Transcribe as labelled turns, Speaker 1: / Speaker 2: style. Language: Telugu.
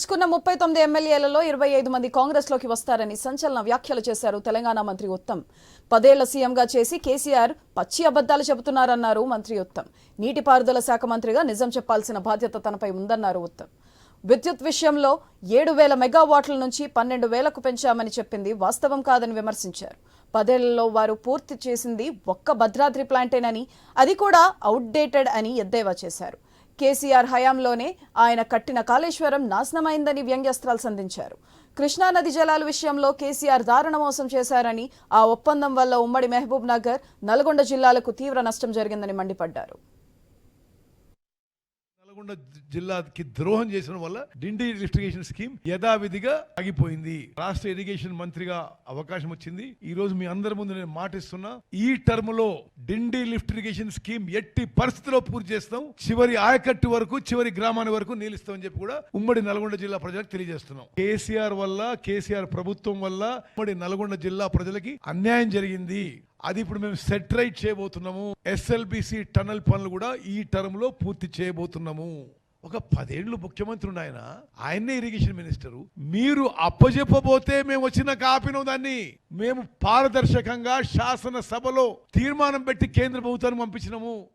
Speaker 1: తీసుకున్న ముప్పై తొమ్మిది ఎమ్మెల్యేలలో ఇరవై ఐదు మంది కాంగ్రెస్లోకి వస్తారని సంచలన వ్యాఖ్యలు చేశారు తెలంగాణ మంత్రి ఉత్తమ్. పదేళ్ళ సీఎంగా చేసి కేసీఆర్ పచ్చి అబద్దాలు చెబుతున్నారన్నారు మంత్రి ఉత్తమ్. నీటిపారుదల శాఖ మంత్రిగా నిజం చెప్పాల్సిన బాధ్యత తనపై ఉందన్నారు ఉత్తమ్. విద్యుత్ విషయంలో ఏడు వేల మెగావాట్ల నుంచి పన్నెండు వేలకు పెంచామని చెప్పింది వాస్తవం కాదని విమర్శించారు. పదేళ్ళలో వారు పూర్తి చేసింది ఒక్క భద్రాద్రి ప్లాంటేనని అది కూడా అవుట్డేటెడ్ అని ఎద్దేవా చేశారు. కేసీఆర్ హయాంలోనే ఆయన కట్టిన కాళేశ్వరం నాశనమైందని వ్యంగ్యాస్త్రాలు సంధించారు. కృష్ణానది జలాల విషయంలో కేసీఆర్ దారుణ మోసం చేశారని ఆ ఒప్పందం వల్ల ఉమ్మడి మహబూబ్ నగర్ నల్గొండ జిల్లాలకు తీవ్ర నష్టం జరిగిందని మండిపడ్డారు.
Speaker 2: నల్గొండ జిల్లాకి ద్రోహం చేసిన వల్ల డిండి లిఫ్టిగేషన్ స్కీమ్ యథావిధిగా ఆగిపోయింది. రాష్ట్ర ఇరిగేషన్ మంత్రిగా అవకాశం వచ్చింది. ఈ రోజు మీ అందరి ముందు నేను మాటిస్తున్నా ఈ టర్మ్లో డిండి లిఫ్ట్ ఇరిగేషన్ స్కీమ్ ఎట్టి పరిస్థితిలో పూర్తి చేస్తాం. చివరి ఆయకట్టు వరకు చివరి గ్రామాన్ని వరకు నీళ్ళిస్తామని చెప్పి కూడా ఉమ్మడి నల్గొండ జిల్లా ప్రజలకు తెలియజేస్తున్నాం. కేసీఆర్ వల్ల కేసీఆర్ ప్రభుత్వం వల్ల ఉమ్మడి నల్గొండ జిల్లా ప్రజలకి అన్యాయం జరిగింది. అది ఇప్పుడు మేము సెట్రైట్ చేయబోతున్నాము. ఎస్ఎల్బిసి టనల్ పనులు కూడా ఈ టర్మ్లో పూర్తి చేయబోతున్నాము. ఒక పదేళ్ళు ముఖ్యమంత్రి ఉన్న ఆయన. ఆయన్నే ఇరిగేషన్ మినిస్టరు. మీరు అప్పజెప్పబోతే మేము వచ్చిన కాపీను దాన్ని. మేము పారదర్శకంగా శాసనసభలో తీర్మానం పెట్టి కేంద్ర ప్రభుత్వానికి పంపించినాము.